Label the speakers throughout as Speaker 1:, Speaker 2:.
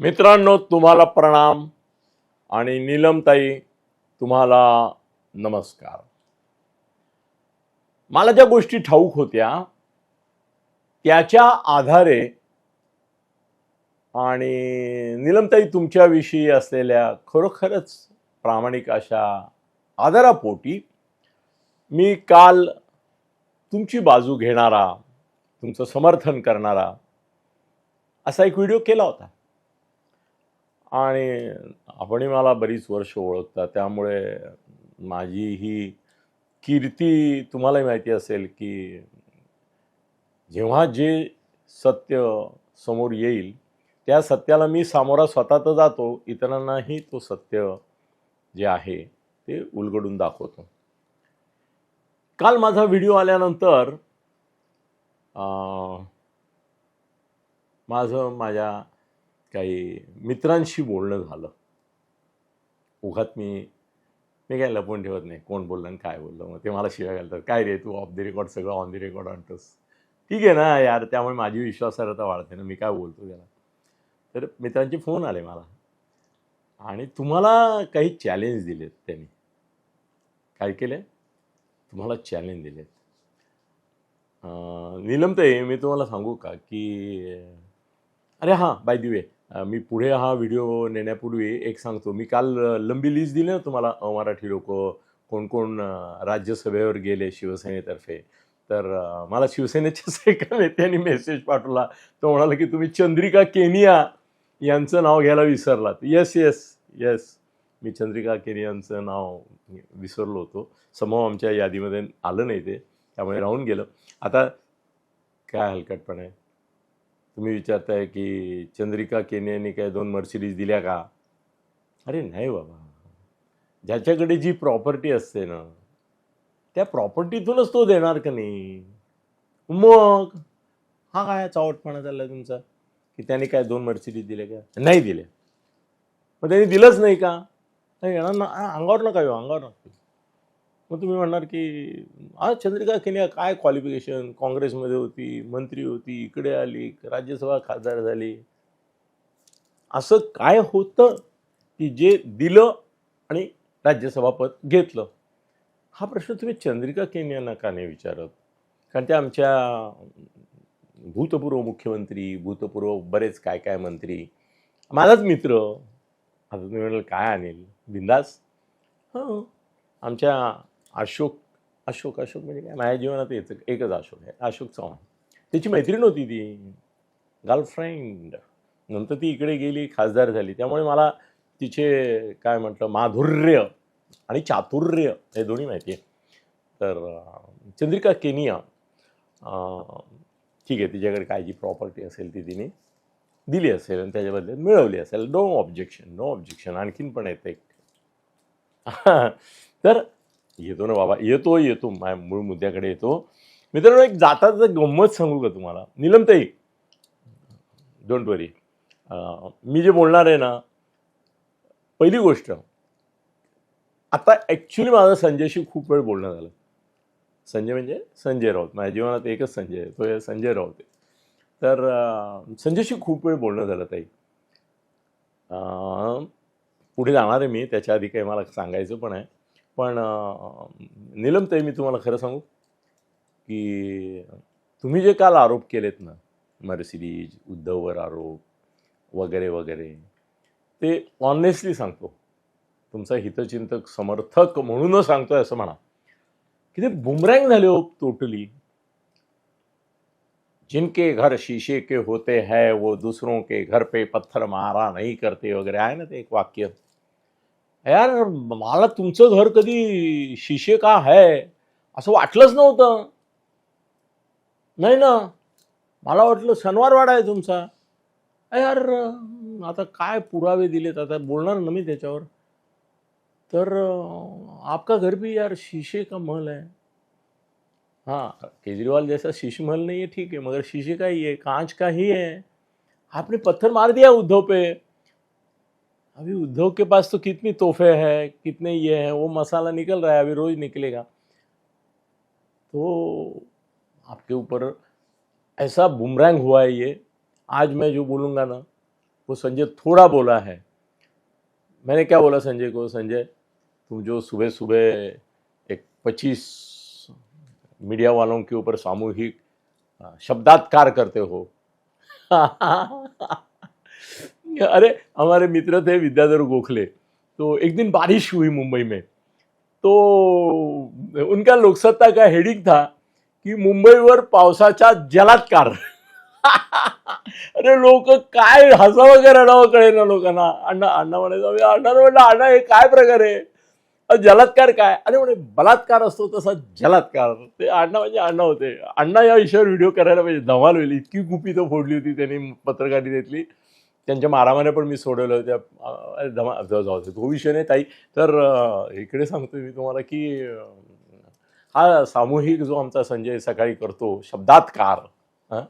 Speaker 1: मित्रांनो तुम्हाला प्रणाम आणि नीलमताई तुम्हाला नमस्कार. मला ज्या गोष्टी ठाऊक होत्या त्याच्या आधारे आणि नीलमताई तुमच्याविषयी असलेल्या खरोखरच प्रामाणिक अशा आदरापोटी मी काल तुमची बाजू घेणारा तुमचं समर्थन करणारा असा एक व्हिडिओ केला होता. आणि आपणही मला बरीच वर्ष ओळखता त्यामुळे माझी ही कीर्ती तुम्हालाही माहिती असेल की जेव्हा जे सत्य समोर येईल त्या सत्याला मी सामोरा स्वतः तर जातो इतरांनाही तो सत्य जे आहे ते उलगडून दाखवतो. काल माझा व्हिडिओ आल्यानंतर माझं माझ्या काही मित्रांशी बोलणं झालं. उघात मी मी काय लपवून ठेवत नाही कोण बोललं आणि काय बोललं. मग ते मला शिवाय घालतात. काय रे तू ऑफ द रेकॉर्ड सगळं ऑन द रेकॉर्ड आणतोस? ठीक आहे ना यार त्यामुळे माझी विश्वासार्हता वाढते ना मी काय बोलतो त्याला? तर मित्रांचे फोन आले मला. आणि तुम्हाला काही चॅलेंज दिलेत त्यांनी. काय केले? तुम्हाला चॅलेंज दिलेत. अं, नीलमताई मी तुम्हाला सांगू का की अरे हां बाय दिवे मी पुढे हा व्हिडिओ नेण्यापूर्वी एक सांगतो. मी काल लंबी लिस्ट दिली ना तुम्हाला मराठी लोक कोण कोण राज्यसभेवर गेले शिवसेनेतर्फे. तर मला शिवसेनेच्याच एका नेत्याने मेसेज पाठवला. तो म्हणाला की तुम्ही चंद्रिका केनिया यांचं नाव घ्यायला विसरलात. येस येस येस मी चंद्रिका केनियांचं नाव विसरलो होतो. समूह आमच्या यादीमध्ये आलं नाही ते. त्यामुळे राहून गेलं. आता काय हलकटपण आहे? तुम्ही विचारताय की चंद्रिका केनियाने काय दोन मर्सिडीज दिल्या का? अरे नाही बाबा. ज्याच्याकडे जी प्रॉपर्टी असते ना त्या प्रॉपर्टीतूनच तो देणार का नाही? मग? हा काय चावटपणा चाललाय तुमचा? की त्याने काय दोन मर्सिडीज दिल्या का? नाही दिल्या मग त्यांनी दिलंच नाही का? येणार ना. अंगावर नका येऊ अंगावर नका. मग तुम्ही म्हणणार की आज चंद्रिका केनिया काय क्वालिफिकेशन काँग्रेसमध्ये होती मंत्री होती इकडे आली राज्यसभा खासदार झाली. असं काय होतं की जे दिलं आणि राज्यसभा पद घेतलं? हा प्रश्न तुम्ही चंद्रिका केनियांना का नाही विचारत? कारण त्या आमच्या भूतपूर्व मुख्यमंत्री भूतपूर्व बरेच काय काय मंत्री माझाच मित्र आता तुम्ही म्हणाल काय आणेल बिंदास? हां. आमच्या अशोक अशोक अशोक म्हणजे काय? माझ्या जीवनात येतं एकच अशोक आहे. अशोक चव्हाण. त्याची मैत्रीण होती ती. गर्लफ्रेंड. नंतर ती इकडे गेली खासदार झाली. त्यामुळे मला तिचे काय म्हटलं माधुर्य आणि चातुर्य हे दोन्ही माहिती आहे. तर चंद्रिका केनिया ठीक आहे तिच्याकडे काय जी प्रॉपर्टी असेल ती तिने. दिली असेल आणि त्याच्या बदल्यात मिळवली असेल. नो ऑब्जेक्शन नो ऑब्जेक्शन आणखीन पण येतं एक. तर येतो ना बाबा येतो येतो. माझ्या मूळ मुद्द्याकडे येतो. मित्रांनो एक जाताचं गंमत सांगू का तुम्हाला? निलमताई डोंट वरी मी जे बोलणार आहे ना पहिली गोष्ट आता ॲक्च्युली माझं संजयशी खूप वेळ बोलणं झालं. संजय म्हणजे संजय राऊत. माझ्या जीवनात एकच संजय आहे. तो संजय राऊत आहे. तर संजयशी खूप वेळ बोलणं झालं ताई. पुढे जाणार आहे मी. त्याच्या आधी काही मला सांगायचं पण आहे. पण अं, ते मी तुम्हाला खरं सांगू की तुम्ही जे काल आरोप केलेत ना मर्सिडीज उद्धववर आरोप वगैरे वगैरे ते ऑनेस्टली सांगतो. तुमचा हितचिंतक समर्थक म्हणूनच सांगतोय असं म्हणा. की ते बुमरँग झाले हो टोटली जिनके घर शीशे के होते हैं वो दूसरों के घर पे पत्थर मारा नहीं करते वगैरे. आहे ना ते एक वाक्य? यार मला तुमचं घर कधी शिशे का है असं वाटलंच नव्हतं. नाही ना? मला वाटलं शनिवारवाडा आहे तुमचा. यार आता काय पुरावे दिलेत? आता बोलणार ना मी त्याच्यावर. तर आपका घर भी यार शीशे का महल है? हाँ केजरीवाल जैसा शीश महल नहीं है ठीक है मगर शीशे का ही है कांच का ही है। आपने पत्थर मार दिया उद्धव पे। अभी उद्धव के पास तो कितनी तोहफे हैं, कितने ये हैं, वो मसाला निकल रहा है, अभी रोज निकलेगा। तो आपके ऊपर ऐसा बुमरैंग हुआ है ये, आज मैं जो बोलूँगा ना, वो संजय थोड़ा बोला है। मैंने क्या बोला संजय को? संजय, तुम जो सुबह सुबह एक पच्चीस मीडिया वालों के ऊपर सामूहिक शब्दात्कार करते हो। अरे हमारे मित्र थे विद्याधर गोखले। तो एक दिन बारिश हुई मुंबई में। तो उनका लोकसत्ता का हेडिंग था की मुंबईवर पावसाचा जलात्कार अरे लोक काय हसावं का रडावं कळे ना लोकांना. अण्णा अण्णा म्हणायचं अण्णा म्हणलं अण्णा हे काय प्रकार आहे? जलात्कार काय? अरे म्हणे बलात्कार असतो तसा जलात्कार. ते अण्णा म्हणजे अण्णा होते. अण्णा या विषयावर व्हिडिओ करायला पाहिजे. धमाल होईल इतकी गुपी तो फोडली होती त्यांनी पत्रकारितेतली. त्यांच्या मारामाऱ्या पण मी सोडवलं त्या धमा जाऊ दे. तो विषय नाही ताई. तर इकडे सांगतो मी तुम्हाला की हा सामूहिक जो आमचा संजय सकाळी करतो शब्दात्कार कार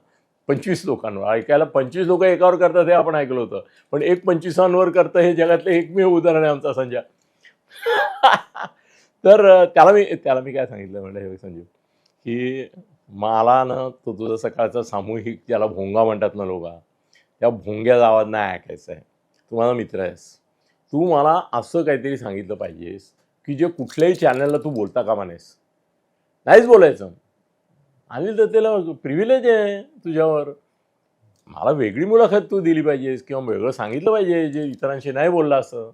Speaker 1: पंचवीस लोकांवर. ऐकायला पंचवीस लोक एकावर करतात हे आपण ऐकलं होतं. पण एक पंचवीसांवर करतं हे जगातलं एकमेव उदाहरण आहे आमचा संजय. तर त्याला मी त्याला मी काय सांगितलं म्हणलं हे संजीव की मला ना तो तुझा सकाळचा सामूहिक ज्याला भोंगा म्हणतात ना लोक या भोंग्या गावात नाही ऐकायचं आहे तू माझा मित्र आहेस. तू मला असं काहीतरी सांगितलं पाहिजेस की जे कुठल्याही चॅनलला तू बोलता का म्हणेस नाहीच बोलायचं. आणि तर त्याला प्रिव्हिलेज आहे तुझ्यावर. मला वेगळी मुलाखत तू दिली पाहिजेस किंवा वेगळं सांगितलं पाहिजे जे इतरांशी नाही बोलला असं.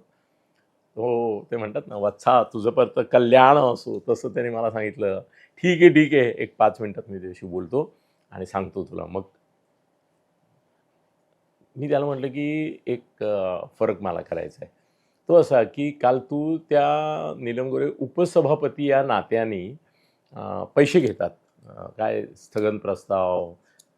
Speaker 1: हो ते म्हणतात ना वत्सा तुझं परत कल्याण असो तसं त्याने मला सांगितलं. ठीक आहे ठीक आहे. एक पाच मिनटात मी त्याशी बोलतो आणि सांगतो तुला. मग मी त्याला म्हटलं की एक फरक मला करायचा आहे. तो असा की काल तू त्या नीलम गोरे उपसभापती या नात्याने पैसे घेतात. काय स्थगन प्रस्ताव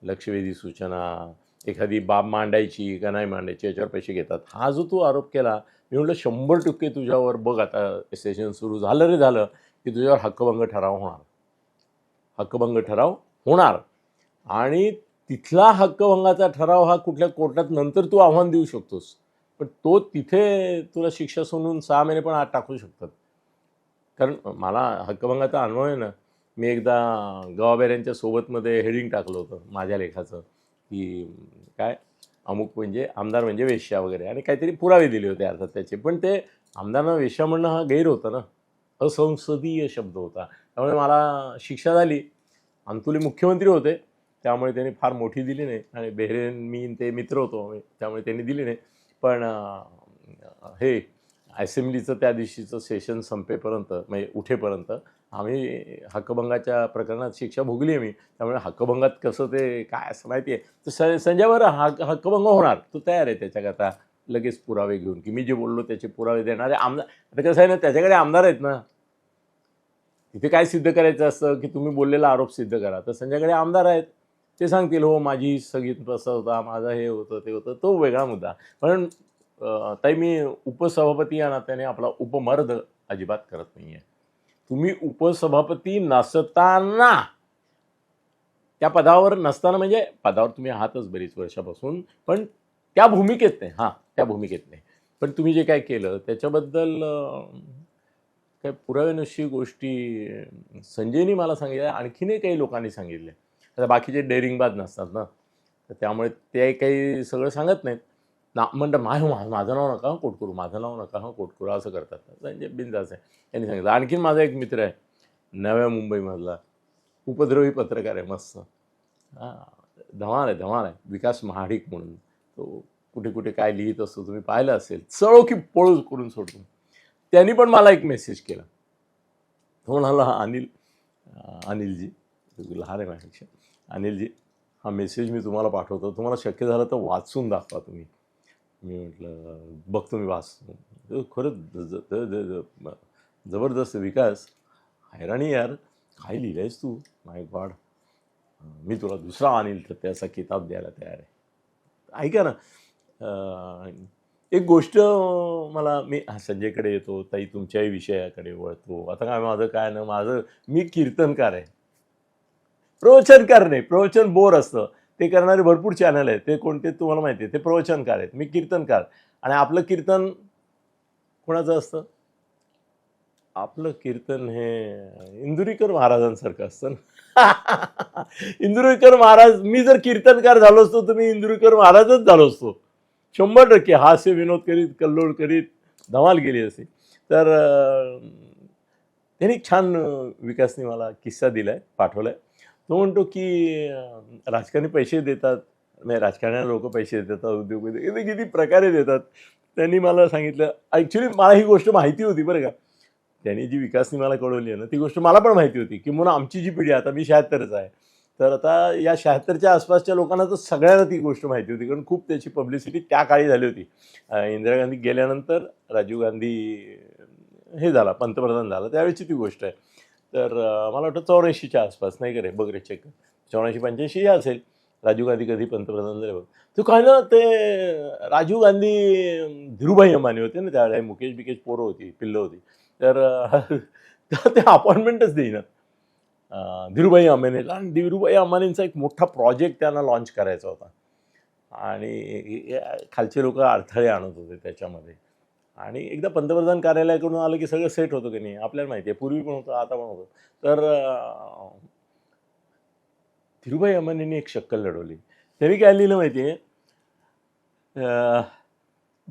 Speaker 1: लक्षवेधी सूचना एखादी बाब मांडायची का नाही मांडायची याच्यावर पैसे घेतात. हा जो तू आरोप केला मी म्हटलं शंभर टक्के तुझ्यावर बघ आता सेशन सुरू झालं रे झालं की तुझ्यावर हक्कभंग ठराव होणार. हक्कभंग ठराव होणार. आणि तिथला हक्कभंगाचा ठराव हा कुठल्या कोर्टात नंतर तू आव्हान देऊ शकतोस. पण तो तिथे तुला शिक्षा सोडून सहा महिने पण आत टाकू शकतात. कारण मला हक्कभंगाचा अनुभव आहे ना मी एकदा गवाबेऱ्यांच्या सोबतमध्ये हेडिंग टाकलं होतं माझ्या लेखाचं की काय अमुक म्हणजे आमदार म्हणजे वेश्या वगैरे आणि काहीतरी पुरावे दिले होते अर्थात त्याचे. पण ते आमदारांना वेश्या म्हणणं हा गैर होता ना. असंसदीय शब्द होता. त्यामुळे मला शिक्षा झाली. अंतुले मुख्यमंत्री होते. त्यामुळे त्यांनी फार मोठी दिली नाही. आणि बेहरेन मी ते मित्र होतो आम्ही त्यामुळे त्यांनी दिली नाही. पण हे असेंब्लीचं त्या दिवशीचं सेशन संपेपर्यंत म्हणजे उठेपर्यंत आम्ही हक्कभंगाच्या प्रकरणात शिक्षा भोगली आहे मी त्यामुळे हक्कभंगात कसं ते काय असं माहिती आहे. तर स संजयवर हक हक्कभंग होणार. तो तयार आहे त्याच्याकरता लगेच पुरावे घेऊन. की मी जे बोललो त्याचे पुरावे देणारे आमदार आता कसं आहे ना त्याच्याकडे आमदार आहेत ना. तिथे काय सिद्ध करायचं असतं? की तुम्ही बोललेला आरोप सिद्ध करा. तर संजयकडे आमदार आहेत. ते सांगतील हो माझी संगीत प्रस्ताव होता माझं हे होतं ते होतं. तो वेगळा मुद्दा. पण ताई मी उपसभापती या नात्याने आपला उपमर्द अजिबात करत नाही आहे तुम्ही उपसभापती नसताना त्या पदावर नसताना म्हणजे पदावर तुम्ही आहातच बरीच वर्षापासून पण त्या भूमिकेत नाही. हां त्या भूमिकेत नाही. पण तुम्ही जे काय केलं त्याच्याबद्दल काय पुराव्यानुषयी गोष्टी संजयनी मला सांगितल्या आणखीनही काही लोकांनी सांगितले आता बाकीचे डेअरिंगबाज नसतात ना तर त्यामुळे ते काही सगळं सांगत नाहीत. ना म्हणतं माझं मा माझं नाव नका हं कोट करू. माझं नाव नका हा कोट करू. असं करतात. संजय बिंदास आहे. त्यांनी सांगितलं. आणखीन माझा एक मित्र आहे नव्या मुंबईमधला उपद्रवी पत्रकार आहे मस्त. हां धमाल आहे धमाल आहे. विकास महाडिक म्हणून. तो कुठे कुठे काय लिहित असतो तुम्ही पाहिलं असेल. चळो की पळू करून सोडतो त्यांनी पण मला एक मेसेज केला. तो म्हणाला "हा, अनिल अनिलजी लहान आहे माझ्यापेक्षा. अनिलजी हा मेसेज मी तुम्हाला पाठवतो. तुम्हाला शक्य झालं तर वाचून दाखवा तुम्ही. मी म्हटलं बघतो मी वाचतो खरंच ज- जबरदस्त विकास. हैराणी यार. काय आहेस तू? माय गॉड मी तुला दुसरा अनिल तर त्याचा किताब द्यायला तयार आहे. ऐका ना. एक गोष्ट मला मी संजयकडे येतो. ताई तुमच्याही विषयाकडे वळतो. आता काय माझं काय ना माझं मी कीर्तनकार आहे. प्रवचनकार नाही प्रवचन बोर असतं. ते करणारे भरपूर चॅनल आहेत. ते कोणते तुम्हाला माहिती आहे? ते प्रवचनकार आहेत. मी कीर्तनकार. आणि आपलं कीर्तन कोणाचं असतं? आपलं कीर्तन हे इंदुरीकर महाराजांसारखं असतं ना. इंदुरीकर महाराज मी जर कीर्तनकार झालो असतो तर मी इंदुरीकर महाराजच झालो असतो. शंभर टक्के. हास्य विनोद करीत कल्लोळ करीत धमाल गेली असे तर त्यांनी छान विकासनी विकासने मला किस्सा दिला आहे पाठवला आहे तो म्हणतो की राजकारणी पैसे देतात. म्हणजे राजकारण्याला लोक पैसे देतात उद्योग ते किती प्रकारे देतात. त्यांनी मला सांगितलं ॲक्च्युली मला ही गोष्ट माहिती होती बरं का. त्यांनी जी विकासनी मला कळवली आहे ना ती गोष्ट मला पण माहिती होती की म्हणून आमची जी पिढी आता मी शहात्तरच आहे. तर आता या शहात्तरच्या आसपासच्या लोकांना तर सगळ्यांना ती गोष्ट माहिती होती. कारण खूप त्याची पब्लिसिटी त्या काळी झाली होती. इंदिरा गांधी गेल्यानंतर राजीव गांधी हे झाला पंतप्रधान झाला. त्यावेळेची ती गोष्ट आहे. तर मला वाटतं चौऱ्याऐंशीच्या आसपास नाही का रे? बघ रे चेक चौऱ्याऐंशी पंच्याऐंशी असेल. राजीव गांधी कधी पंतप्रधान झाले बघ. तू काय ना ते राजीव गांधी धीरूभाई अंबानी होते ना त्यावेळेला मुकेश बिकेश पोरं होती पिल्लं होती. तर ते अपॉइंटमेंटच देईना. धीरूभाई अंबानीला. आणि धीरूभाई अंबानींचा एक मोठा प्रोजेक्ट त्यांना लॉन्च करायचा होता. आणि खालचे लोक अडथळे आणत होते त्याच्यामध्ये. आणि एकदा पंतप्रधान कार्यालयाकडून आलं की सगळं सेट होतं की नाही आपल्याला माहिती आहे. पूर्वी पण होतं आता पण होतं. तर धीरुभाई धीरूभाई अंबानींनी एक शक्कल लढवली. त्यांनी काय लिहिलं माहिती आहे? अं,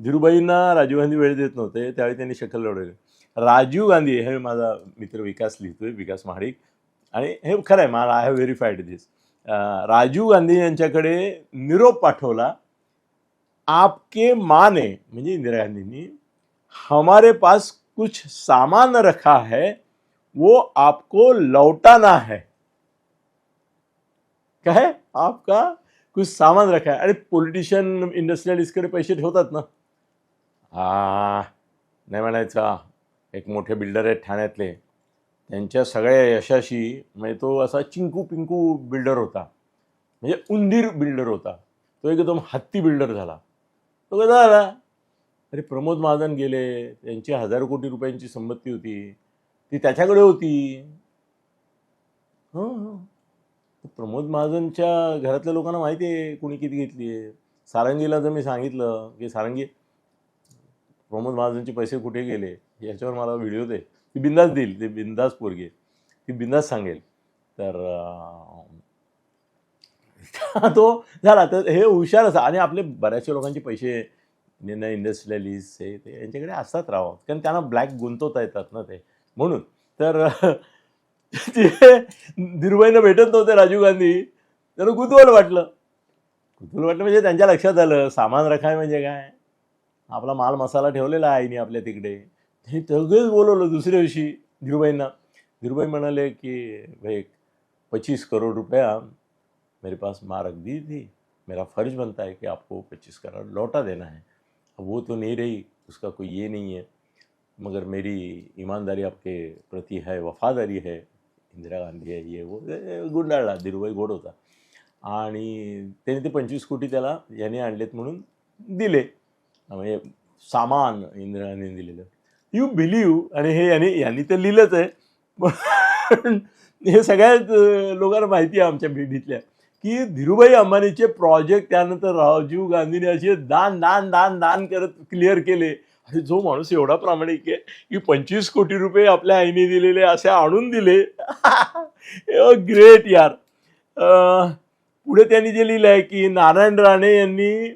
Speaker 1: धीरूभाईंना राजीव गांधी वेळ देत नव्हते त्यावेळी त्यांनी शक्कल लढवली. राजीव गांधी हे माझा मित्र विकास लिहितोय विकास महाडिक. आणि हे खरं आहे मला I have verified this Rajiv Gandhi यांच्याकडे निरोप पाठवला आपके माने म्हणजे इंदिरा गांधींनी हमारे पास कुछ सामान रखा है वो आपको लौटाना है। काय आपका कुछ सामान रखा है। अरे पॉलिटिशियन इंडस्ट्रियलिस्टकडे पैसे ठेवतात ना। आ नाही म्हणायचा. एक मोठे बिल्डर आहेत ठाण्यातले. त्यांच्या सगळ्या यशाशी म्हणजे तो असा चिंकू पिंकू बिल्डर होता. म्हणजे उंदीर बिल्डर होता. तो एकदम हत्ती बिल्डर झाला. तो कसा झाला? अरे प्रमोद महाजन गेले त्यांची हजारो कोटी रुपयांची संपत्ती होती ती त्याच्याकडे होती. हं, हं. प्रमोद महाजनच्या घरातल्या लोकांना माहिती आहे कोणी किती घेतली आहे. सारंगीला जर मी सांगितलं की सारंगी प्रमोद महाजनचे पैसे कुठे गेले? याच्यावर मला व्हिडिओ दे. ती बिंदास देईल ते बिंदास पोरगे ती बिंदास सांगेल. तर तो झाला. तर हे हुशार असं. आणि आपले बऱ्याचशा लोकांचे पैसे निर्णय इंडस्ट्रियलिस्ट हे ते यांच्याकडे असतात राहावं कारण त्यांना ब्लॅक गुंतवता येतात ना ते. म्हणून. तर ते भेटत नव्हते राजीव गांधी. त्यांना कुतूहल वाटलं. कुतूहल वाटलं म्हणजे त्यांच्या लक्षात आलं. सामान रखाय म्हणजे काय? आपला माल मसाला ठेवलेला आहे आईने आपल्या तिकडे. हे सगळेच बोलवलं दुसऱ्या दिवशी धीरूभाईंना धीरूभाई म्हणाले की भाई पच्चीस करोड़ रुपया मेरे पास मारक दी थी मेरा फर्ज बनता है कि आपको पच्चीस करोड़ लौटा देना है. वो तो नहीं रही उसका कोई ये नहीं है। मगर मेरी ईमानदारी आपके प्रति है वफादारी है इंदिरा गांधी आहे ये वो गुंडाळला धीरूभाई गोड होता आणि त्याने ते पंचवीस कोटी त्याला याने आणलेत म्हणून दिले. म्हणजे सामान इंदिरा गांधीने दिलेलं. यू बिलीव आणि हे यांनी यांनी तर लिहिलंच आहे. पण हे सगळ्याच लोकांना माहिती आहे आमच्या पिढीतल्या की धीरूभाई अंबानीचे प्रोजेक्ट त्यानंतर राजीव गांधीने असे दान दान दान दान करत क्लिअर केले. अरे जो माणूस एवढा प्रामाणिक आहे की पंचवीस कोटी रुपये आपल्या आईने दिलेले असे आणून दिले. ग्रेट यार. पुढे त्यांनी जे लिहिलं आहे की नारायण राणे यांनी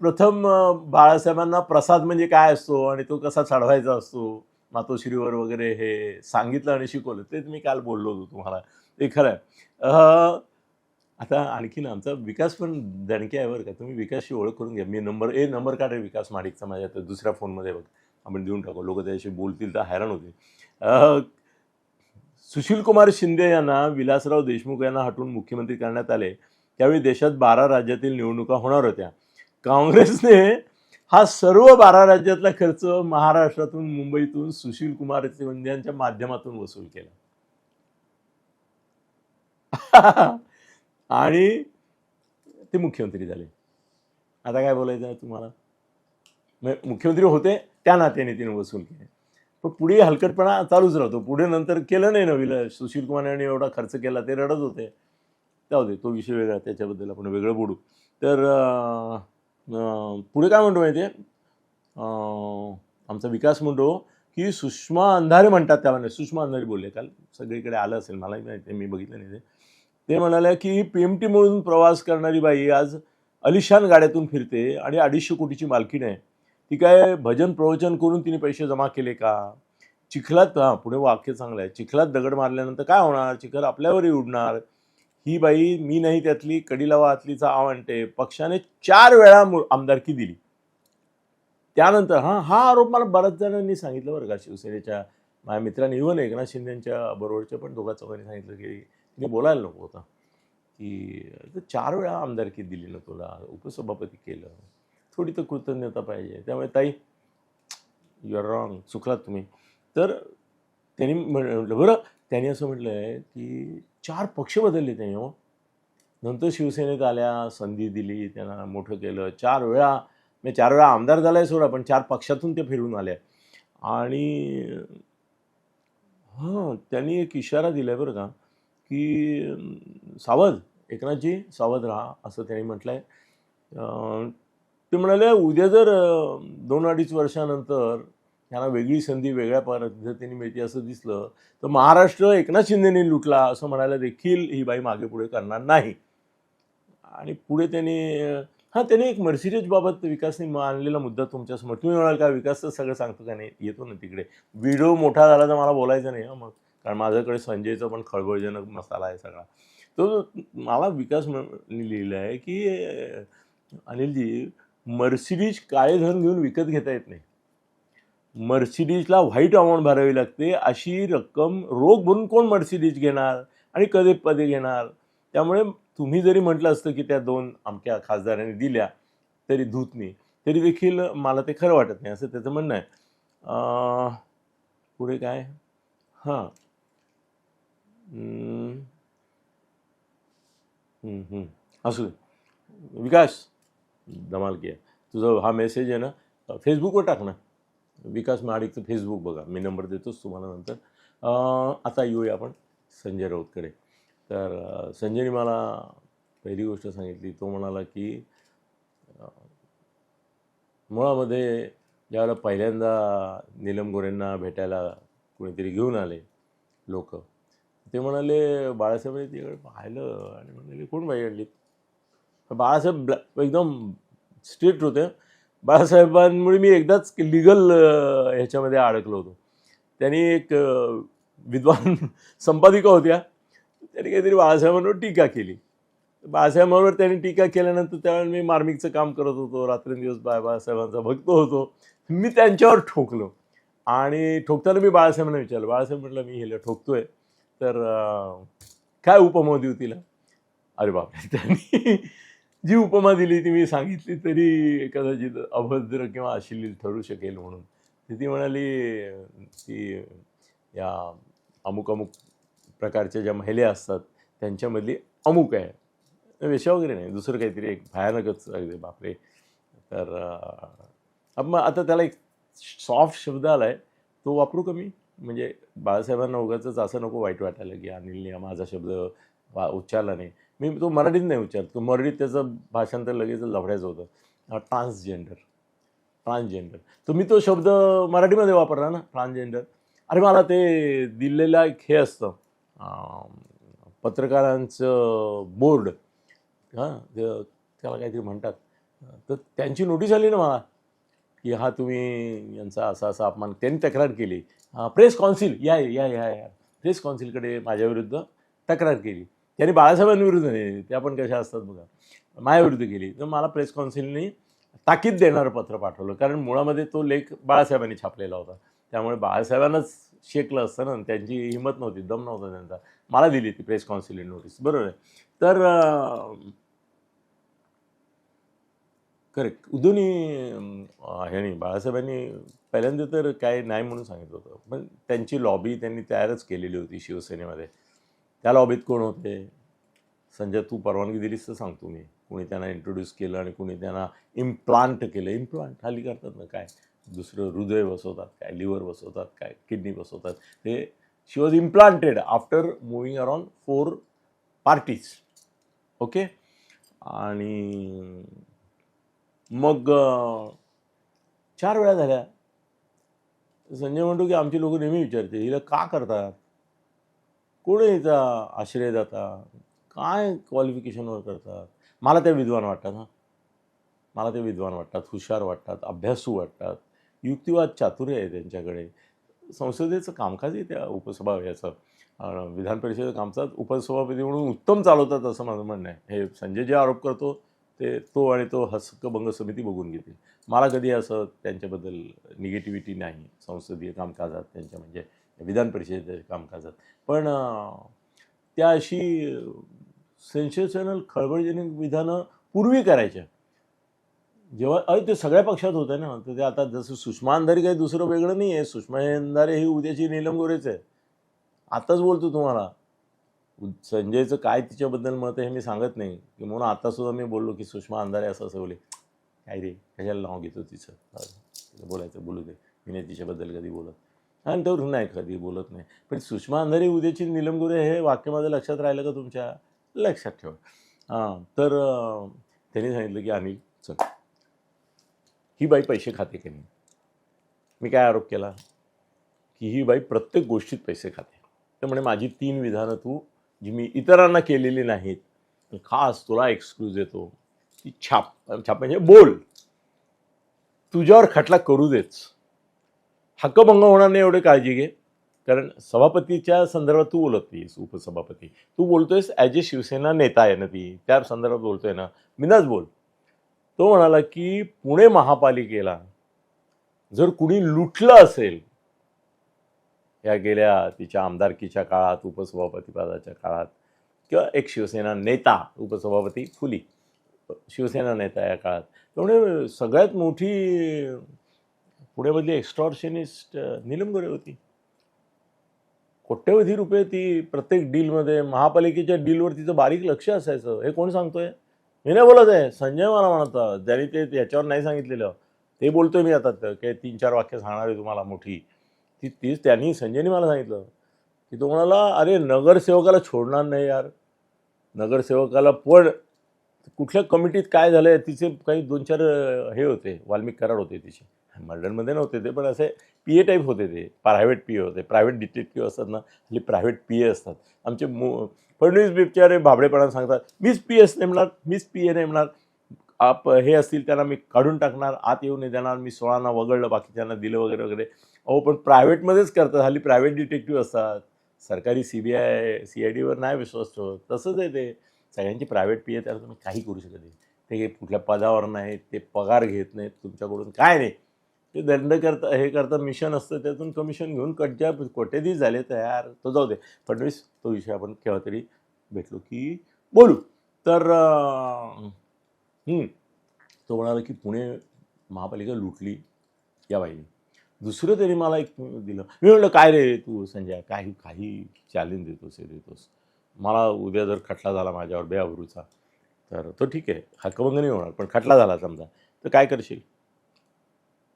Speaker 1: प्रथम बाळासाहेबांना प्रसाद म्हणजे काय असतो आणि तो कसा चढवायचा असतो? मातोश्रीवर वगैरे हे सांगितलं आणि शिकवलं. तेच मी काल बोललो होतो तुम्हाला. ते खरं आहे. आता आणखीन आमचा विकास पण दणके आहे बरं का. तुम्ही विकासशी ओळख करून घ्या. मी नंबर ए नंबर काढ रे विकास माडिकचा माझ्या तर दुसऱ्या फोनमध्ये बघ. आपण देऊन टाकू. लोक त्याच्याशी बोलतील तर हैराण होते सुशीलकुमार सुशील कुमार शिंदे यांना विलासराव देशमुख यांना हटवून मुख्यमंत्री करण्यात आले. त्यावेळी देशात बारा राज्यातील निवडणुका होणार होत्या. काँग्रेसने हा सर्व बारा राज्यातला खर्च महाराष्ट्रातून मुंबईतून सुशील कुमार यांच्या माध्यमातून वसूल केला. आणि ते मुख्यमंत्री झाले. आता काय बोलायचं आहे तुम्हाला मुख्यमंत्री होते त्या नात्याने तिने वसूल केले. पण पुढे हलकटपणा चालूच राहतो. पुढे नंतर केलं नाही नवीन सुशील कुमार यांनी एवढा खर्च केला ते रडत होते. जाऊ दे तो विषय वेगळा त्याच्याबद्दल आपण वेगळं बोलू. तर पुढे काय म्हणतो माहिती आहे आमचा विकास म्हणतो की सुषमा अंधारे म्हणतात त्यामध्ये सुषमा अंधारे बोलले. काल सगळीकडे आलं असेल मलाही माहिती मी बघितलं नाही ते. ते म्हणाले की पी एम टीमधून प्रवास करणारी बाई आज अलिशान गाड्यातून फिरते आणि अडीचशे कोटीची मालकीण आहे. ती काय भजन प्रवचन करून तिने पैसे जमा केले का? चिखलात हां पुढे वाक्य चांगलं आहे. चिखलात दगड मारल्यानंतर काय होणार? चिखल आपल्यावरही उडणार. ही बाई मी नाही त्यातली कडीलावा आतलीचा आव आणते पक्षाने चार वेळा आमदारकी दिली. त्यानंतर हां हा आरोप मला बऱ्याच जणांनी सांगितलं बरं का शिवसेनेच्या माझ्या मित्रांनी इव्हन एकनाथ शिंदेच्या बरोबरच्या पण दोघा चौघांनी सांगितलं की तिने बोलायला नको होता. की "तर चार वेळा आमदारकी दिली ना तुला उपसभापती केलं. थोडी तर कृतज्ञता पाहिजे. त्यामुळे ताई यू आर रॉंग चुकलात तुम्ही. तर त्यांनी म्हटलं बरं त्यांनी असं म्हटलं आहे की चार पक्ष बदलले त्यांनी हो. नंतर शिवसेनेत आल्या संधी दिली त्यांना मोठं केलं. चार वेळा म्हणजे चार वेळा आमदार झालाय सोडा पण चार पक्षातून ते फिरून आले. आणि हां त्यांनी एक इशारा दिला आहे बरं का. की सावध एकनाथजी सावध राहा असं त्यांनी म्हटलं आहे ते म्हणाले उद्या जर दोन अडीच वर्षानंतर त्यांना वेगळी संधी वेगळ्या पद्धतीने मिळते असं दिसलं तर महाराष्ट्र एकनाथ शिंदेने लुटला असं म्हणायला देखील ही बाई मागे पुढे करणार नाही. आणि पुढे त्यांनी हां त्याने एक मर्सिडीजबाबत विकासने आणलेला मुद्दा तुमच्यासमोर तुम्ही म्हणाल का विकास तर सगळं सांगतो का नाही? येतो ना तिकडे. व्हिडिओ मोठा झाला तर मला बोलायचं नाही मग. कारण माझ्याकडे संजयचा पण खळबळजनक मसाला आहे सगळा. तो मला विकास लिहिलं आहे की अनिलजी मर्सिडीज काळे धन घेऊन विकत घेता येत नाही. मर्सिडीजला व्हाईट अमाऊंट भरावी लागते अशी रक्कम रोख भरून कोण मर्सिडीज घेणार आणि कधी पदे घेणार? त्यामुळे तुम्ही जरी म्हटलं असतं की त्या दोन आमच्या खासदारांनी दिल्या तरी धूतनी तरी देखील मला ते खरं वाटत नाही असं त्याचं म्हणणं आहे. पुढे काय? हां. असू दे. विकास धमाल किया. तुझा हा मेसेज आहे ना फेसबुकवर टाक ना. विकास महाडिकचं फेसबुक बघा. मी नंबर देतोच तुम्हाला नंतर. आता येऊया आपण संजय राऊतकडे. तर संजयने मला पहिली गोष्ट सांगितली. तो म्हणाला की मुळामध्ये ज्यावेळेला पहिल्यांदा नीलम गोरेंना भेटायला कोणीतरी घेऊन आले लोक ते म्हणाले बाळासाहेबांनी तिकडे पाहिलं. आणि म्हणाले कोण बाई आणली? बाळासाहेब ब्लॅ एकदम स्ट्रिक्ट होते. बाळासाहेबांमुळे मी एकदाच लिगल ह्याच्यामध्ये अडकलो होतो. त्यांनी एक विद्वान संपादिका होत्या. त्यांनी काहीतरी बाळासाहेबांवर टीका केली. बाळासाहेबांवर त्यांनी टीका केल्यानंतर त्यावेळेला मी मार्मिकचं काम करत होतो. रात्रंदिवस बाय बाळासाहेबांचा भक्त होतो. मी त्यांच्यावर ठोकलो. आणि ठोकताना मी बाळासाहेबांना विचारलं. बाळासाहेब म्हटलं मी हिला ठोकतोय. तर काय उपमा देऊ तिला? अरे बापरे त्यांनी जी उपमा दिली ती मी सांगितली तरी कदाचित अभद्र किंवा अश्लील ठरू शकेल म्हणून. ती म्हणाली ती या अमुक अमुक प्रकारच्या ज्या महिला असतात त्यांच्यामधली अमुक आहे. वेशा वगैरे नाही दुसरं काहीतरी एक भयानकच अगदी बापरे. तर मग आता त्याला एक सॉफ्ट शब्द आला आहे तो वापरू का मी? म्हणजे बाळासाहेबांना उगाचंच असं नको वाईट वाटायला की अनिलने माझा शब्द वा उच्चारला नाही. मी तो मराठीत नाही उच्चारत. तो मराठीत त्याचं भाषांतर लगेच लफड्याचं होतं. ट्रान्सजेंडर ट्रान्सजेंडर तर मी तो शब्द मराठीमध्ये वापरला ना ट्रान्सजेंडर अरे मला ते दिलेला एक हे असतं. पत्रकारांचं बोर्ड. हां त्याला काहीतरी म्हणतात. तर त्यांची नोटीस आली ना मला की हा तुम्ही यांचा असा असा अपमान त्यांनी तक्रार केली. प्रेस कॉन्सिल या या या या. प्रेस कॉन्सिलकडे माझ्याविरुद्ध तक्रार केली. त्यांनी बाळासाहेबांविरुद्ध नाही त्या पण कशा असतात बघा. माझ्याविरुद्ध केली. तर मला प्रेस कॉन्सिलनी ताकीद देणारं पत्र पाठवलं. कारण मुळामध्ये तो लेख बाळासाहेबांनी छापलेला होता. त्यामुळे बाळासाहेबांनाच शेकलं असतं ना त्यांची हिंमत नव्हती दम नव्हता त्यांचा. मला दिली ती प्रेस कॉन्सिल नोटीस बरोबर आहे? तर करेक्ट उदोनी ह्यानी बाळासाहेबांनी पहिल्यांदा तर काय नाही म्हणून सांगितलं होतं. पण त्यांची लॉबी त्यांनी तयारच केलेली होती शिवसेनेमध्ये. त्या लॉबीत कोण होते? संजय तू परवानगी दिलीस तर सांगतो मी कुणी त्यांना इंट्रोड्यूस केलं आणि कुणी त्यांना इम्प्लांट केलं. इम्प्लांट हल्ली करतात ना काय? दुसरं हृदय बसवतात काय? लिव्हर बसवतात काय? किडनी बसवतात. ते she was implanted after moving around four parties okay आणि मग चार वेळा झाल्या. संजय म्हणतो की आमची लोक नेहमी विचारते हिला का करतात? कोण हिचा आश्रय जाता काय क्वालिफिकेशनवर करतात? मला त्या विद्वान वाटतात हां. मला ते विद्वान वाटतात हुशार वाटतात अभ्यासू वाटतात. युक्तिवाद चातुर्य आहे त्यांच्याकडे. संसदेचं कामकाजही त्या उपसभा याचं विधान परिषदेचं कामकाज उपसभापती म्हणून उत्तम चालवतात असं माझं म्हणणं आहे. हे संजय जे आरोप करतो ते तो आणि तो हसकभंग समिती बघून घेते मला कधी असं त्यांच्याबद्दल निगेटिव्हिटी नाही. संसदीय कामकाजात त्यांच्या म्हणजे विधान परिषदेच्या कामकाजात. पण त्या अशी सेन्सेशनल खळबळजनक विधानं पूर्वी करायच्या. जेव्हा अरे ते सगळ्या पक्षात होतं ना. तर ते आता जसं सुषमा अंधारी काही दुसरं वेगळं नाही आहे सुषमा अंधारे ही उद्याची नीलम गोरेच आहे आताच बोलतो तुम्हाला. संजयचं काय तिच्याबद्दल मत आहे हे मी सांगत नाही. की म्हणून आता सुद्धा मी बोललो की सुषमा अंधारे असं असं बोले. काय रे? कशाला नाव घेतो तिचं? तिला बोलायचं बोलू दे. मी नाही तिच्याबद्दल कधी बोलत. आणि तर नाही कधी बोलत नाही. पण सुषमा अंधारे उद्याची नीलम गोरे हे वाक्य माझं लक्षात राहिलं का तुमच्या? लक्षात ठेवा. हां तर त्यांनी सांगितलं की अनिल चल. ही बाई पैसे खाते की नाही? मी काय आरोप केला? की ही बाई प्रत्येक गोष्टीत पैसे खाते. तर म्हणे माझी तीन विधानं तू जी मी इतरांना केलेली नाहीत. खास तुला एक्सक्लूज देतो. ती छाप छाप म्हणजे बोल. तुझ्यावर खटला करू देच हक्कभंग होणार नाही एवढी काळजी घे. कारण सभापतीच्या संदर्भात तू बोलत नाहीस उपसभापती. तू बोलतोयस ॲज ए शिवसेना नेता आहे ना ती. त्या संदर्भात बोलतोय ना. बिनाच बोल. तो म्हणाला की पुणे महापालिकेला जर कुणी लुटलं असेल या गेल्या तिच्या आमदारकीच्या काळात उपसभापती पदाच्या काळात किंवा एक शिवसेना नेता उपसभापती फुली शिवसेना नेता या काळात. त्यामुळे सगळ्यात मोठी पुण्यामधली एक्स्ट्रॉर्शनिस्ट नीलम गोरे होती. कोट्यवधी रुपये ती प्रत्येक डीलमध्ये महापालिकेच्या डीलवर तिचं बारीक लक्ष असायचं. हे कोण सांगतोय? मी नाही बोलत आहे. संजय मला म्हणतात ज्याने ते याच्यावर नाही सांगितलेलं. ते बोलतोय मी आता. की काही तीन चार वाक्य सांगणार आहे तुम्हाला मोठी. ती तीच त्यांनी संजयनी मला सांगितलं की तो म्हणाला अरे नगरसेवकाला सोडणार नाही यार. नगरसेवकाला पण कुठल्या कमिटीत काय झालं आहे तिचे काही दोन चार हे होते वाल्मिक करार होते तिचे. मर्डनमध्ये नव्हते ते पण असे पी ए टाईप होते ते प्रायव्हेट पी ए होते प्रायव्हेट डिटेक्टिव्ह असतात ना हल्ली प्रायव्हेट पी ए असतात. आमचे मु फडणवीस बिपचारे भाबडेपणा सांगतात मीच पी एस नेमणार मीच पी ए नेमणार. आप हे असतील त्यांना मी काढून टाकणार आत येऊ नाही देणार मी सोळांना वगळलं बाकीच्यांना दिलं वगैरे वगैरे. अहो पण प्रायव्हेटमध्येच करतात. हल्ली प्रायव्हेट डिटेक्टिव्ह असतात. सरकारी C B I C I डीवर नाही विश्वास ठेवत. तसंच आहे ते. सगळ्यांची प्रायव्हेट पी आहे त्याला तुम्ही काही करू शकत नाही. ते कुठल्या पदावर नाहीत ते पगार घेत नाहीत तुमच्याकडून काय नाही. ते दंड करता हे करता मिशन असतं त्यातून कमिशन घेऊन कटच्या कोट्याधीश झाले तयार. तो जाऊ दे. फडणवीस तो विषय आपण केव्हा तरी भेटलो की बोलू. तर तो म्हणाला की पुणे महापालिका लुटली या बाईने. दुसरं तरी मला एक दिलं. मी म्हणलं काय रे तू संजय काही काही चॅलेंज देतोस हे देतोस. मला उद्या जर खटला झाला माझ्यावर बेआबरूचा तर तो ठीक आहे हक्कभंग नाही होणार पण खटला झाला समजा तर काय करशील?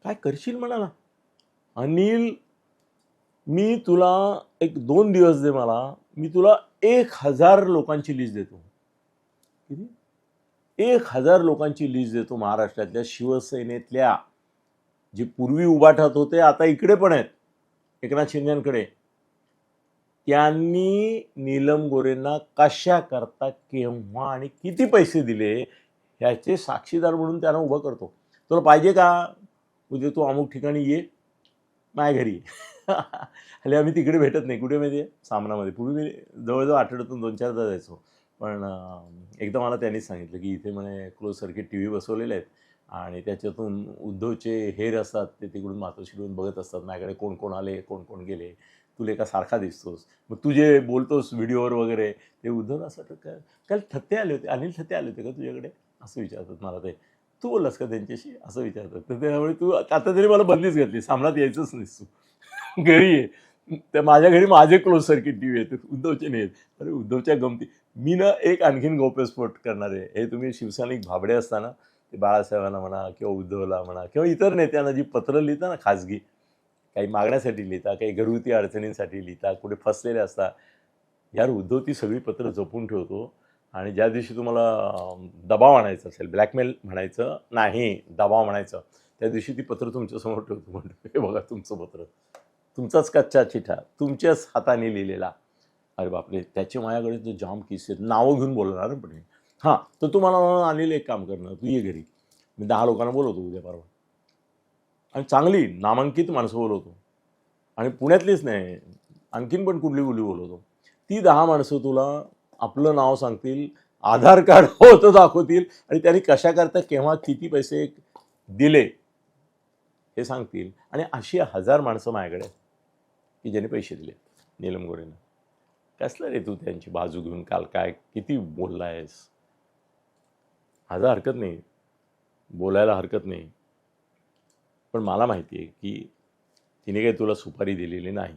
Speaker 1: काय करशील म्हणाला? अनिल मी तुला एक दोन दिवस दे मला मी तुला एक हजार लोकांची लिस्ट देतो. किती? एक हजार लोकांची लिस्ट देतो महाराष्ट्रातल्या शिवसेनेतल्या. जे पूर्वी उभाठत होते आता इकडे पण आहेत. एकनाथ शिंदेकडे. त्यांनी नीलम गोरेंना कशा करता केव्हा आणि किती पैसे दिले ह्याचे साक्षीदार म्हणून त्यांना उभं करतो. तुला पाहिजे का? उद्या तू अमुक ठिकाणी ये. माझ्या घरी. हल्ली आम्ही तिकडे भेटत नाही. कुठे माहिती आहे सामनामध्ये. पूर्वी मी जवळजवळ आठवड्यातून दोन चारदा जायचो. पण एकदा मला त्यांनीच सांगितलं की इथे म्हणे क्लोज सर्किट टी व्ही बसवलेले आहेत. आणि त्याच्यातून उद्धवचे हेर असतात ते तिकडून मातोश्रीहून बघत असतात माझ्याकडे कोण कोण आले कोण कोण गेले तुला एका सारखा दिसतोस. मग तू जे बोलतोस व्हिडिओवर वगैरे ते उद्धव असं वाटतं काय काल थत्ते आले होते अनिल थत्ते आले होते का तुझ्याकडे? असं विचारतात मला ते. तू बोललास का त्यांच्याशी? असं विचारतात. तर त्यामुळे तू आता तरी मला बदलीच घातली सामनात यायचंच नाहीस तू. घरी आहे त्या माझ्या घरी माझे क्लोज सर्किट टी व्ही आहेत उद्धवचे नाही आहेत अरे उद्धवच्या गमती. मी ना एक आणखीन गौप्यस्फोट करणार आहे. हे तुम्ही शिवसैनिक भाबडे असताना बाळासाहेबांना म्हणा किंवा उद्धवला म्हणा किंवा इतर नेत्यांना जी पत्र लिहिता ना खाजगी काही मागण्यासाठी लिहिता काही घरगुती अडचणींसाठी लिहिता कुठे फसलेले असता यार उद्धव ती सगळी पत्र जपून ठेवतो आणि ज्या दिवशी तुम्हाला दबाव आणायचा असेल ब्लॅकमेल म्हणायचं नाही दबाव म्हणायचं त्या दिवशी ती पत्र तुमच्यासमोर ठेवतो म्हणतो हे बघा तुमचं पत्र तुमचाच कच्चा चिठा तुमच्याच हाताने लिहिलेला. अरे बापरे त्याचे माझ्याकडे जो जाम किस्से आहेत नावं घेऊन बोलणार ना पण हां तर तू मला आलेलं एक काम करणं तू ये घरी. मी दहा लोकांना बोलवतो उद्या परवा. आणि चांगली नामांकित माणसं बोलवतो. आणि पुण्यातलीच नाही आणखीन पण कुठली कुठली बोलवतो. ती दहा माणसं तुला आपलं नाव सांगतील आधार कार्ड होतं दाखवतील आणि त्यांनी कशाकरता केव्हा किती पैसे दिले हे सांगतील. आणि अशी हजार माणसं माझ्याकडे की ज्यांनी पैसे दिले नीलम गोरेनं. कसलं रे तू त्यांची बाजू घेऊन काल काय किती बोलला आहेस माझा हरकत नाही. बोलायला हरकत नाही. पण मला माहिती आहे की तिने काही तुला सुपारी दिलेली नाही.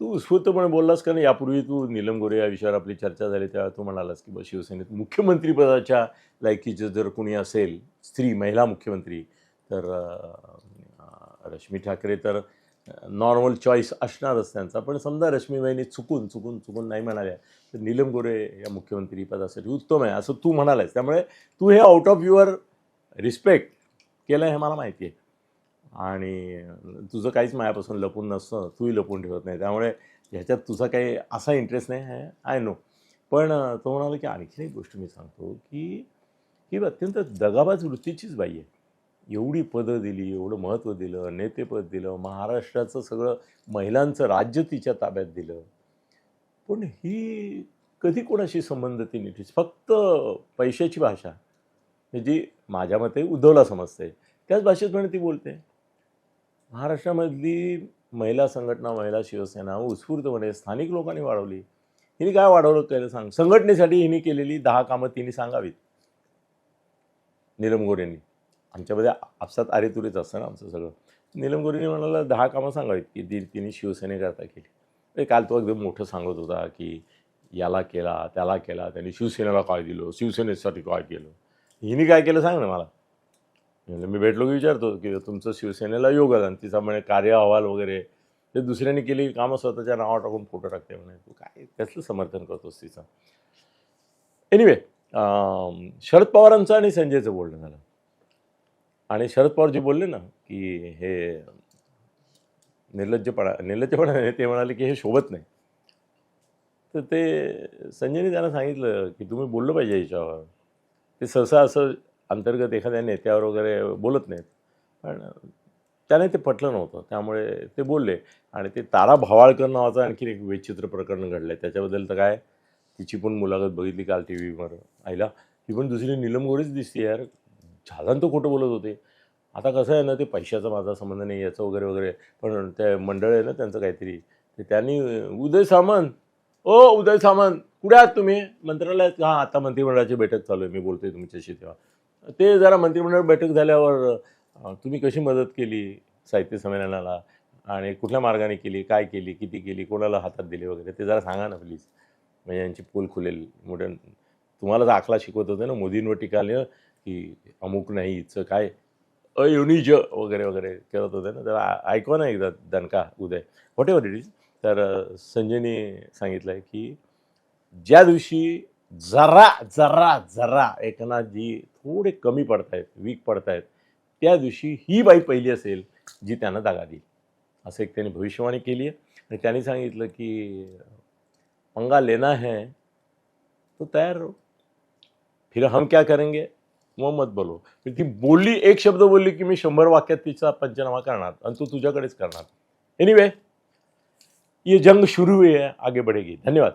Speaker 1: तू उत्स्फूर्तपणे बोललास का नाही? यापूर्वी तू नीलम गोरे या विषयावर आपली चर्चा झाली तेव्हा तू म्हणालास की बा शिवसेनेत मुख्यमंत्रीपदाच्या लायकीचं जर कोणी असेल स्त्री महिला मुख्यमंत्री तर रश्मी ठाकरे तर नॉर्मल चॉईस असणारच त्यांचा. पण समजा रश्मीबाईंनी चुकून चुकून चुकून नाही म्हणाल्या तर नीलम गोरे या मुख्यमंत्री पदासाठी उत्तम आहे असं तू म्हणालायस. त्यामुळे तू हे आउट ऑफ युअर रिस्पेक्ट केलं हे मला माहिती आहे. आणि तुझं काहीच मायापासून लपून नसतं तूही लपून ठेवत नाही. त्यामुळे ह्याच्यात तुझा काही असा इंटरेस्ट नाही आहे आय नो पण तो म्हणाला की आणखीन एक गोष्ट मी सांगतो की ही अत्यंत दगाबाज वृत्तीचीच बाई आहे. एवढी पदं दिली एवढं महत्त्व दिलं नेतेपद दिलं महाराष्ट्राचं सगळं महिलांचं राज्य तिच्या ताब्यात दिलं. पण ही कधी कोणाशी संबंध ती फक्त पैशाची भाषा. जी माझ्या मते उद्धवला समजते. त्याच भाषेत म्हणे ती बोलते. महाराष्ट्रामधली महिला संघटना महिला शिवसेना उत्स्फूर्तपणे स्थानिक लोकांनी वाढवली. हिने काय वाढवलं केलं सांग? संघटनेसाठी हिने केलेली दहा कामं तिने सांगावीत. नीलम गोरेंनी. आमच्यामध्ये आपसात आरेतुरीच असतं ना आमचं सगळं. नीलम गोरेंनी म्हणाला दहा कामं सांगावीत की ती तिने शिवसेनेकरता केली. ते काल तो एकदम मोठं सांगत होता की याला केला त्याला केला त्याने शिवसेनेला काय दिलं शिवसेनेसाठी काय केलं. हिने काय केलं सांग ना मला. म्हणजे मी भेटलो की विचारतो की तुमचं शिवसेनेला योगदान तिचा म्हणे कार्य अहवाल वगैरे ते दुसऱ्याने केली कामं स्वतःच्या नावावर टाकून फोटो टाकते म्हणे. तू काय कसलं समर्थन करतोस तिचं? एनिवे शरद पवारांचं आणि संजयचं बोलणं झालं. आणि शरद पवार जे बोलले ना की हे निर्लज्जपणा निर्लज्जपणा नाही ते म्हणाले की हे शोभत नाही. तर ते संजयने त्यांना सांगितलं की तुम्ही बोललं पाहिजे याच्यावर. ते सहसा असं अंतर्गत एखाद्या नेत्यावर वगैरे बोलत नाहीत. पण त्याने ते पटलं नव्हतं त्यामुळे ते बोलले. आणि ते तारा भावाळकर नावाचं आणखीन एक विचित्र प्रकरण घडलं आहे त्याच्याबद्दल तर काय तिची पण मुलाखत बघितली काल टी व्हीवर आईला ती पण दुसरी नीलम गोडीच दिसते यार. झालं तो खोटं बोलत होते. आता कसं आहे ना ते पैशाचा माझा संबंध नाही याचं वगैरे वगैरे. पण ते मंडळ आहे ना त्यांचं काहीतरी. ते त्यांनी उदय सामंत ओ उदय सामंत कुठे आहात तुम्ही? मंत्रालयात हां आता मंत्रिमंडळाची बैठक चालू आहे मी बोलतोय तुमच्याशी तेव्हा. ते जरा मंत्रिमंडळ बैठक झाल्यावर तुम्ही कशी मदत केली साहित्य संमेलनाला? आणि कुठल्या मार्गाने केली? काय केली? किती केली? कोणाला हातात दिली वगैरे? ते जरा सांगा ना प्लीज. म्हणजे यांची पोल खुलेल. मोठ्या तुम्हाला तर आखला शिकवत होते ना मोदींवर टीका आली की अमुक नाही हिचं काय? अयुनिज वगैरे वगैरे करत होते ना. तर ऐकवा ना एकदा दणका Uday. Whatever it is तर संजयने सांगितलं आहे की ज्या दिवशी जरा जरा जरा एकनाथजी थोडे कमी पडतायत वीक पडतायत त्या दिवशी ही बाई पहिली असेल जी त्यांना जागा देईल. असं एक त्यांनी भविष्यवाणी केली आहे. आणि त्यांनी सांगितलं की पंगा लेना है तो तयार फिर हम क्या करेंगे? मोहम्मद बोलो. ती बोलली एक शब्द बोलली की मी शंभर वाक्यात तिचा पंचनामा करणार आणि तू तुझ्याकडेच करणार. एनिवे ये जंग शुरू हुई है आगे बढ़ेगी. धन्यवाद.